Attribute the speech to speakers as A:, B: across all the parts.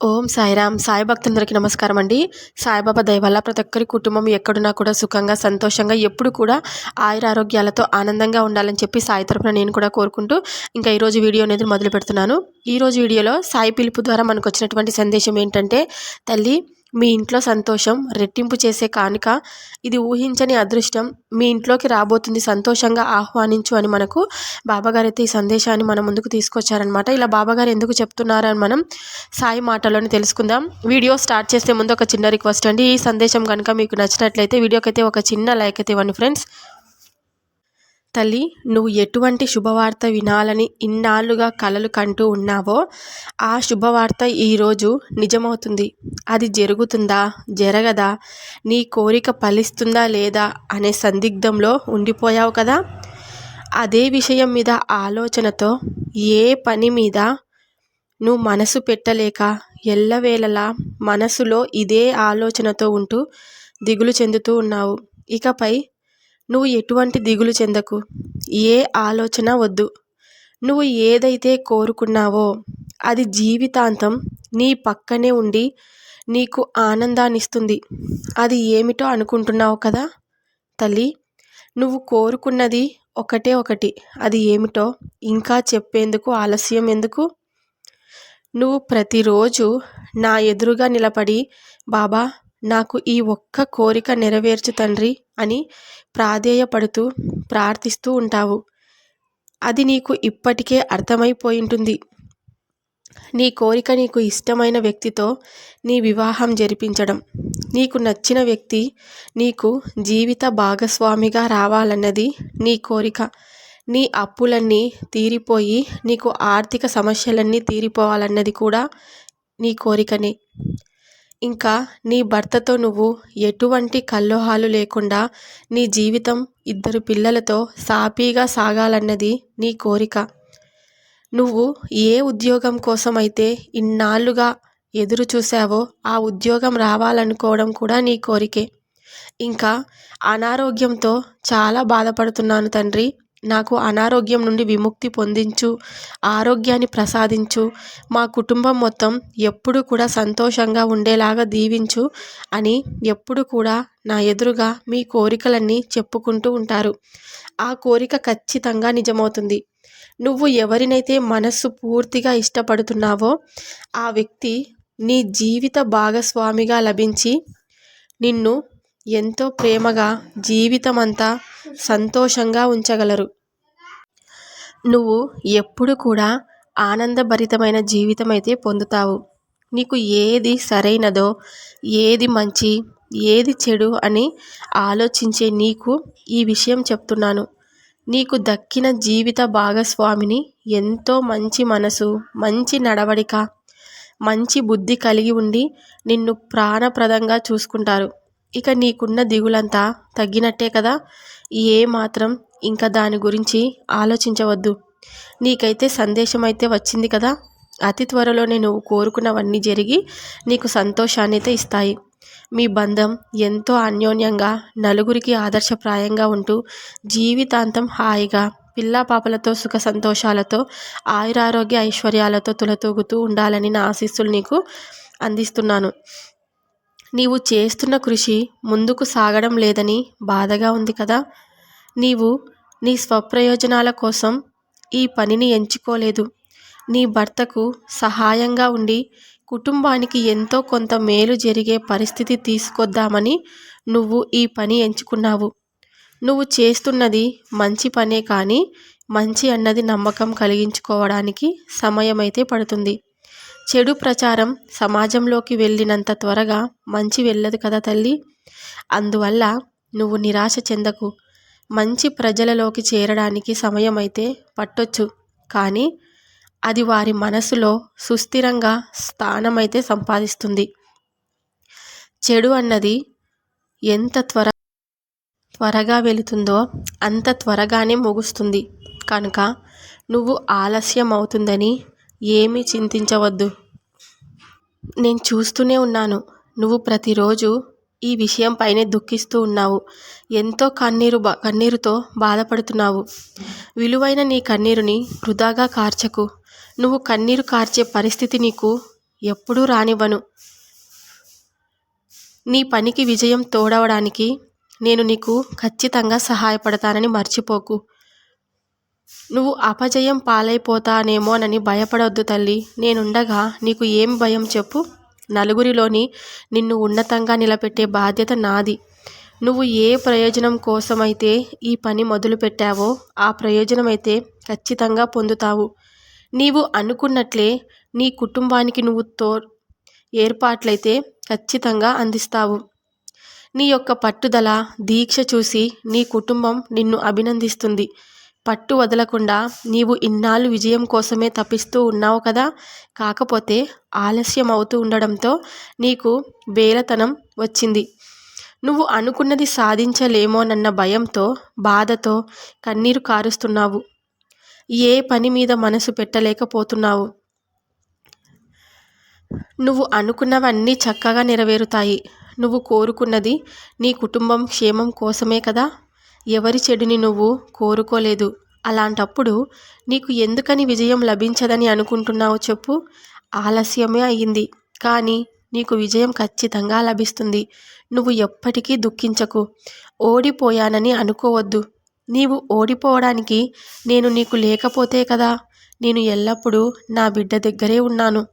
A: ఓం సాయిరామ్. సాయి భక్తులందరికీ నమస్కారం అండి. సాయిబాబా దయవల్ల ప్రతి ఒక్కరి కుటుంబం ఎక్కడున్నా కూడా సుఖంగా సంతోషంగా ఎప్పుడు కూడా ఆయుర ఆరోగ్యాలతో ఆనందంగా ఉండాలని చెప్పి సాయి తరపున నేను కూడా కోరుకుంటూ ఇంకా ఈరోజు వీడియో అనేది మొదలు పెడుతున్నాను ఈరోజు వీడియోలో సాయి పిలుపు ద్వారా మనకు వచ్చినటువంటి సందేశం ఏంటంటే తల్లి మీ ఇంట్లో సంతోషం రెట్టింపు చేసే కానుక ఇది ఊహించని అదృష్టం. మీ ఇంట్లోకి రాబోతుంది సంతోషంగా ఆహ్వానించు అని మనకు బాబాగారు అయితే ఈ సందేశాన్ని మన ముందుకు తీసుకొచ్చారనమాట ఇలా బాబాగారు ఎందుకు చెప్తున్నారని మనం సాయి మాటలోనే తెలుసుకుందాం. వీడియో స్టార్ట్ చేసే ముందు ఒక చిన్న రిక్వెస్ట్ అండి. ఈ సందేశం కనుక మీకు నచ్చినట్లయితే వీడియోకి అయితే ఒక చిన్న లైక్ అయితే ఇవ్వండి ఫ్రెండ్స్. తల్లి నువ్వు ఎటువంటి శుభవార్త వినాలని ఇన్నాళ్ళుగా కలలు కంటూ ఉన్నావో ఆ శుభవార్త ఈరోజు నిజమవుతుంది. అది జరుగుతుందా? జరగదా? నీ కోరిక ఫలిస్తుందా లేదా? అనే సందిగ్ధంలో ఉండిపోయావు కదా? అదే విషయం మీద ఆలోచనతో ఏ పని మీద నువ్వు మనసు పెట్టలేక ఎల్లవేళలా మనసులో ఇదే ఆలోచనతో ఉంటూ దిగులు చెందుతూ ఉన్నావు. ఇకపై నువ్వు ఎటువంటి దిగులు చెందకు? ఏ ఆలోచన వద్దు. నువ్వు ఏదైతే కోరుకున్నావో అది జీవితాంతం నీ పక్కనే ఉండి నీకు ఆనందాన్నిస్తుంది. అది ఏమిటో అనుకుంటున్నావు కదా? తల్లి నువ్వు కోరుకున్నది ఒకటే ఒకటి. అది ఏమిటో ఇంకా చెప్పేందుకు ఆలస్యం ఎందుకు? నువ్వు ప్రతిరోజు నా ఎదురుగా నిలబడి బాబా నాకు ఈ ఒక్క కోరిక నెరవేర్చు తండ్రి అని ప్రాధేయపడుతూ ప్రార్థిస్తూ ఉంటావు. అది నీకు ఇప్పటికే అర్థమైపోయి ఉంటుంది నీ కోరిక నీకు ఇష్టమైన వ్యక్తితో నీ వివాహం జరిపించడం. నీకు నచ్చిన వ్యక్తి నీకు జీవిత భాగస్వామిగా రావాలన్నది నీ కోరిక. నీ అప్పులన్నీ తీరిపోయి నీకు ఆర్థిక సమస్యలన్నీ తీరిపోవాలన్నది కూడా నీ కోరికనే. ఇంకా నీ భర్తతో నువ్వు ఎటువంటి కల్లోహాలు లేకుండా నీ జీవితం ఇద్దరు పిల్లలతో సాపీగా సాగాలన్నది నీ కోరిక. నువ్వు ఏ ఉద్యోగం కోసం అయితే ఇన్నాళ్ళుగా ఎదురు చూసావో ఆ ఉద్యోగం రావాలనుకోవడం కూడా నీ కోరికే. ఇంకా అనారోగ్యంతో చాలా బాధపడుతున్నాను తండ్రి. నాకు అనారోగ్యం నుండి విముక్తి పొందించు ఆరోగ్యాన్ని ప్రసాదించు మా కుటుంబం మొత్తం ఎప్పుడు కూడా సంతోషంగా ఉండేలాగా దీవించు అని ఎప్పుడు కూడా నా ఎదురుగా మీ కోరికలన్నీ చెప్పుకుంటూ ఉంటారు. ఆ కోరిక ఖచ్చితంగా నిజమవుతుంది. నువ్వు ఎవరినైతే మనస్సు పూర్తిగా ఇష్టపడుతున్నావో ఆ వ్యక్తి నీ జీవిత భాగస్వామిగా లభించి నిన్ను ఎంతో ప్రేమగా జీవితమంతా సంతోషంగా ఉంచగలరు. నువ్వు ఎప్పుడు కూడా ఆనందభరితమైన జీవితం అయితే పొందుతావు. నీకు ఏది సరైనదో ఏది మంచి ఏది చెడు అని ఆలోచించే నీకు ఈ విషయం చెప్తున్నాను. నీకు దక్కిన జీవిత భాగస్వామిని ఎంతో మంచి మనసు మంచి నడవడిక మంచి బుద్ధి కలిగి ఉండి నిన్ను ప్రాణప్రదంగా చూసుకుంటారు. ఇక నీకున్న దిగులంతా తగ్గినట్టే కదా? ఏ మాత్రం ఇంకా దాని గురించి ఆలోచించవద్దు. నీకైతే సందేశం అయితే వచ్చింది కదా? అతి త్వరలోనే నువ్వు కోరుకున్నవన్నీ జరిగి నీకు సంతోషాన్ని అయితే ఇస్తాయి. మీ బంధం ఎంతో అన్యోన్యంగా నలుగురికి ఆదర్శప్రాయంగా ఉంటూ జీవితాంతం హాయిగా పిల్లా పాపలతో సుఖ సంతోషాలతో ఆయురారోగ్య ఐశ్వర్యాలతో తులతూగుతూ ఉండాలని నా ఆశీస్సులు నీకు అందిస్తున్నాను. నీవు చేస్తున్న కృషి ముందుకు సాగడం లేదని బాధగా ఉంది కదా. నీవు నీ స్వప్రయోజనాల కోసం ఈ పనిని ఎంచుకోలేదు. నీ భర్తకు సహాయంగా ఉండి కుటుంబానికి ఎంతో కొంత మేలు జరిగే పరిస్థితి తీసుకొద్దామని నువ్వు ఈ పని ఎంచుకున్నావు. నువ్వు చేస్తున్నది మంచి పనే కానీ మంచి అన్నది నమ్మకం కలిగించుకోవడానికి సమయమైతే పడుతుంది. చెడు ప్రచారం సమాజంలోకి వెళ్ళినంత త్వరగా మంచి వెళ్ళదు కదా తల్లి? అందువల్ల నువ్వు నిరాశ చెందకు. మంచి ప్రజలలోకి చేరడానికి సమయం అయితే పట్టొచ్చు. కానీ అది వారి మనసులో సుస్థిరంగా స్థానమైతే సంపాదిస్తుంది. చెడు అన్నది ఎంత త్వర త్వరగా వెళుతుందో అంత త్వరగానే ముగుస్తుంది. కనుక నువ్వు ఆలస్యం అవుతుందని ఏమీ చింతించవద్దు. నేను చూస్తూనే ఉన్నాను. నువ్వు ప్రతిరోజు ఈ విషయంపైనే దుఃఖిస్తూ ఉన్నావు. ఎంతో కన్నీరు బా కన్నీరుతో బాధపడుతున్నావు. విలువైన నీ కన్నీరుని వృధాగా కార్చకు. నువ్వు కన్నీరు కార్చే పరిస్థితి నీకు ఎప్పుడూ రానివ్వను. నీ పనికి విజయం తోడవడానికి నేను నీకు ఖచ్చితంగా సహాయపడతానని మర్చిపోకు. నువ్వు అపజయం పాలైపోతానేమోనని భయపడొద్దు తల్లి. నేనుండగా నీకు ఏం భయం చెప్పు? నలుగురిలోని నిన్ను ఉన్నతంగా నిలబెట్టే బాధ్యత నాది. నువ్వు ఏ ప్రయోజనం కోసమైతే ఈ పని మొదలుపెట్టావో ఆ ప్రయోజనమైతే ఖచ్చితంగా పొందుతావు. నీవు అనుకున్నట్లే నీ కుటుంబానికి నువ్వు తో ఏర్పాట్లయితే ఖచ్చితంగా అందిస్తావు. నీ యొక్క పట్టుదల దీక్ష చూసి నీ కుటుంబం నిన్ను అభినందిస్తుంది. పట్టు వదలకుండా నీవు ఇన్నాళ్ళు విజయం కోసమే తప్పిస్తూ ఉన్నావు కదా? కాకపోతే ఆలస్యం అవుతూ ఉండడంతో నీకు వేలతనం వచ్చింది. నువ్వు అనుకున్నది సాధించలేమోనన్న భయంతో బాధతో కన్నీరు కారుస్తున్నావు. ఏ పని మీద మనసు పెట్టలేకపోతున్నావు. నువ్వు అనుకున్నవన్నీ చక్కగా నెరవేరుతాయి. నువ్వు కోరుకున్నది నీ కుటుంబం క్షేమం కోసమే కదా? ఎవరి చెడుని నువ్వు కోరుకోలేదు. అలాంటప్పుడు నీకు ఎందుకని విజయం లభించదని అనుకుంటున్నావు చెప్పు. ఆలస్యమే అయ్యింది. కానీ నీకు విజయం ఖచ్చితంగా లభిస్తుంది. నువ్వు ఎప్పటికీ దుఃఖించకు. ఓడిపోయానని అనుకోవద్దు. నీవు ఓడిపోవడానికి నేను నీకు లేకపోతే కదా? నేను ఎల్లప్పుడూ నా బిడ్డ దగ్గరే ఉన్నాను.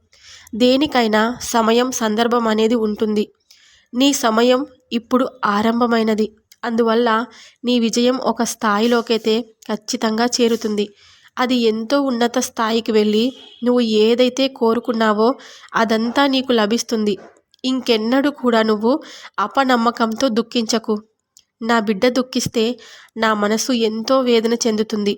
A: దేనికైనా సమయం సందర్భం అనేది ఉంటుంది. నీ సమయం ఇప్పుడు ఆరంభమైనది. అందువల్ల నీ విజయం ఒక స్థాయిలోకైతే ఖచ్చితంగా చేరుతుంది. అది ఎంతో ఉన్నత స్థాయికి వెళ్ళి నువ్వు ఏదైతే కోరుకున్నావో అదంతా నీకు లభిస్తుంది. ఇంకెన్నడూ కూడా నువ్వు అపనమ్మకంతో దుఃఖించకు. నా బిడ్డ దుఃఖిస్తే నా మనసు ఎంతో వేదన చెందుతుంది.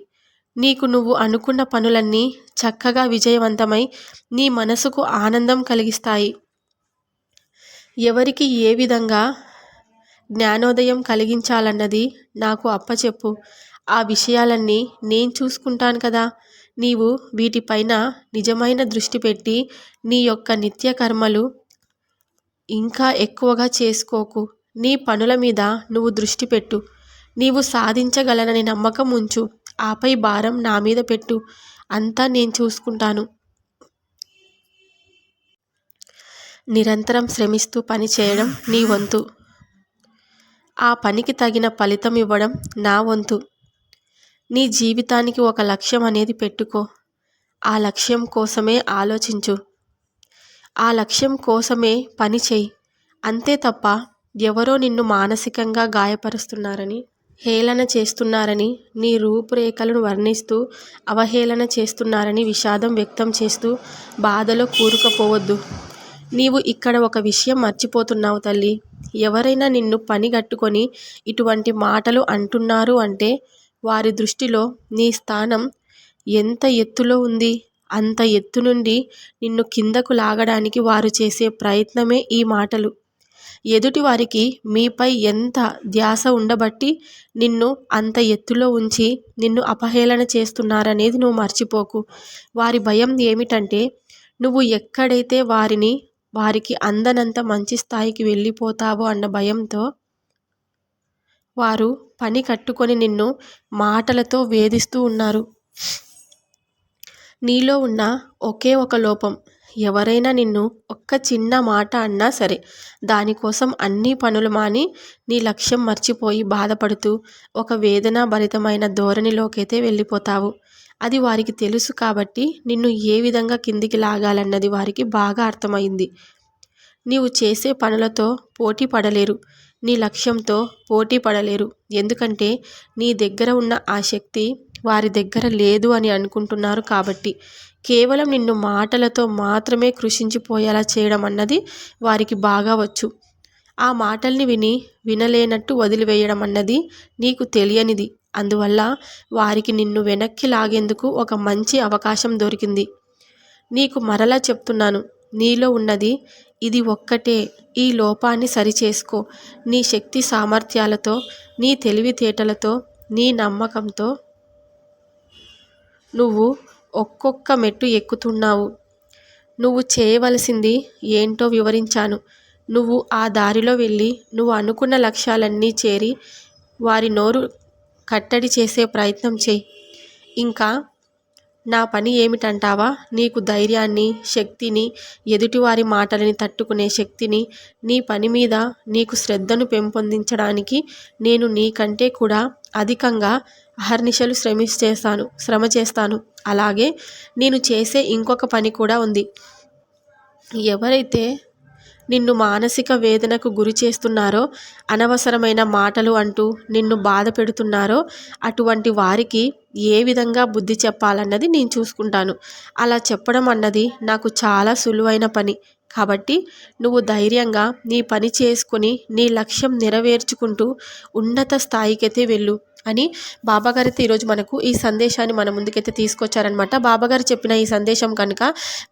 A: నీకు నువ్వు అనుకున్న పనులన్నీ చక్కగా విజయవంతమై నీ మనసుకు ఆనందం కలిగిస్తాయి. ఎవరికి ఏ విధంగా జ్ఞానోదయం కలిగించాలన్నది నాకు అప్పచెప్పు ఆ విషయాలన్నీ నేను చూసుకుంటాను కదా. నీవు వీటిపైన నిజమైన దృష్టి పెట్టి నీ యొక్క నిత్య కర్మలు ఇంకా ఎక్కువగా చేసుకోకు. నీ పనుల మీద నువ్వు దృష్టి పెట్టు. నీవు సాధించగలనని నమ్మకం ఉంచు. ఆపై భారం నా మీద పెట్టు. అంతా నేను చూసుకుంటాను. నిరంతరం శ్రమిస్తూ పని చేయడం నీ వంతు. ఆ పనికి తగిన ఫలితం ఇవ్వడం నా వంతు. నీ జీవితానికి ఒక లక్ష్యం అనేది పెట్టుకో. ఆ లక్ష్యం కోసమే ఆలోచించు. ఆ లక్ష్యం కోసమే పని చేయి. అంతే తప్ప ఎవరో నిన్ను మానసికంగా గాయపరుస్తున్నారని హేళన చేస్తున్నారని నీ రూపురేఖలను వర్ణిస్తూ అవహేళన చేస్తున్నారని విషాదం వ్యక్తం చేస్తూ బాధలో కూరుకుపోవద్దు. నీవు ఇక్కడ ఒక విషయం మర్చిపోతున్నావు తల్లి. ఎవరైనా నిన్ను పని కట్టుకొని ఇటువంటి మాటలు అంటున్నారు అంటే వారి దృష్టిలో నీ స్థానం ఎంత ఎత్తులో ఉంది? అంత ఎత్తు నుండి నిన్ను కిందకు లాగడానికి వారు చేసే ప్రయత్నమే ఈ మాటలు. ఎదుటి వారికి మీపై ఎంత ధ్యాస ఉండబట్టి నిన్ను అంత ఎత్తులో ఉంచి నిన్ను అపహేళన చేస్తున్నారనేది నువ్వు మర్చిపోకు. వారి భయం ఏమిటంటే నువ్వు ఎక్కడైతే వారిని వారికి అందనంత మంచి స్థాయికి వెళ్ళిపోతావో అన్న భయంతో వారు పని కట్టుకొని నిన్ను మాటలతో వేధిస్తూ ఉన్నారు. నీలో ఉన్న ఒకే ఒక లోపం. ఎవరైనా నిన్ను ఒక్క చిన్న మాట అన్నా సరే దానికోసం అన్ని పనులు మాని నీ లక్ష్యం మర్చిపోయి బాధపడుతూ ఒక వేదన భరితమైన ధోరణిలోకైతే వెళ్ళిపోతావు. అది వారికి తెలుసు కాబట్టి నిన్ను ఏ విధంగా కిందికి లాగాలన్నది వారికి బాగా అర్థమైంది. నీవు చేసే పనులతో పోటీ పడలేరు. నీ లక్ష్యంతో పోటీ పడలేరు. ఎందుకంటే నీ దగ్గర ఉన్న ఆ శక్తి వారి దగ్గర లేదు అని అనుకుంటున్నారు కాబట్టి. కేవలం నిన్ను మాటలతో మాత్రమే కృషించిపోయేలా చేయడం అన్నది వారికి బాగా వచ్చు. ఆ మాటల్ని విని వినలేనట్టు వదిలివేయడం అన్నది నీకు తెలియనిది. అందువల్ల వారికి నిన్ను వెనక్కి లాగేందుకు ఒక మంచి అవకాశం దొరికింది. నీకు మరలా చెప్తున్నాను నీలో ఉన్నది ఇది ఒక్కటే. ఈ లోపాన్ని సరిచేసుకో. నీ శక్తి సామర్థ్యాలతో నీ తెలివితేటలతో నీ నమ్మకంతో నువ్వు ఒక్కొక్క మెట్టు ఎక్కుతున్నావు. నువ్వు చేయవలసింది ఏంటో వివరించాను. నువ్వు ఆ దారిలో వెళ్ళి నువ్వు అనుకున్న లక్ష్యాలన్నీ చేరి వారి నోరు కట్టడి చేసే ప్రయత్నం చేయి. ఇంకా నా పని ఏమిటంటావా? నీకు ధైర్యాన్ని శక్తిని ఎదుటివారి మాటలని తట్టుకునే శక్తిని నీ పని మీద నీకు శ్రద్ధను పెంపొందించడానికి నేను నీకంటే కూడా అధికంగా అహర్నిశలు శ్రమిస్తేస్తాను శ్రమ చేస్తాను అలాగే నేను చేసే ఇంకొక పని కూడా ఉంది. ఎవరైతే నిన్ను మానసిక వేదనకు గురి చేస్తున్నారో అనవసరమైన మాటలు అంటూ నిన్ను బాధ పెడుతున్నారో అటువంటి వారికి ఏ విధంగా బుద్ధి చెప్పాలన్నది నేను చూసుకుంటాను. అలా చెప్పడం అన్నది నాకు చాలా సులువైన పని. కాబట్టి నువ్వు ధైర్యంగా నీ పని చేసుకుని నీ లక్ష్యం నెరవేర్చుకుంటూ ఉన్నత స్థాయికైతే వెళ్ళు అని బాబాగారు అయితే ఈరోజు మనకు ఈ సందేశాన్ని మన ముందుకైతే తీసుకొచ్చారనమాట బాబాగారు చెప్పిన ఈ సందేశం కనుక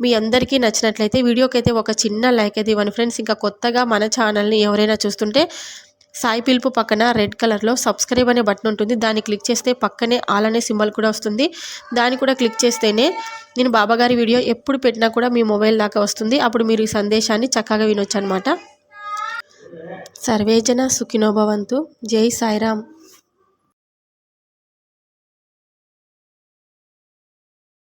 A: మీ అందరికీ నచ్చినట్లయితే వీడియోకైతే ఒక చిన్న లైక్ అయితే ఇవ్వండి. ఫ్రెండ్స్ ఇంకా కొత్తగా మన ఛానల్ని ఎవరైనా చూస్తుంటే సాయి పిలుపు పక్కన రెడ్ కలర్లో సబ్స్క్రైబ్ అనే బటన్ ఉంటుంది. దాన్ని క్లిక్ చేస్తే పక్కనే ఆల్ అనే సింబల్ కూడా వస్తుంది. దాన్ని కూడా క్లిక్ చేస్తేనే నేను బాబాగారి వీడియో ఎప్పుడు పెట్టినా కూడా మీ మొబైల్ దాకా వస్తుంది. అప్పుడు మీరు ఈ సందేశాన్ని చక్కగా వినొచ్చు అనమాట సర్వేజన సుఖినోభవంతు జై సాయిరామ్.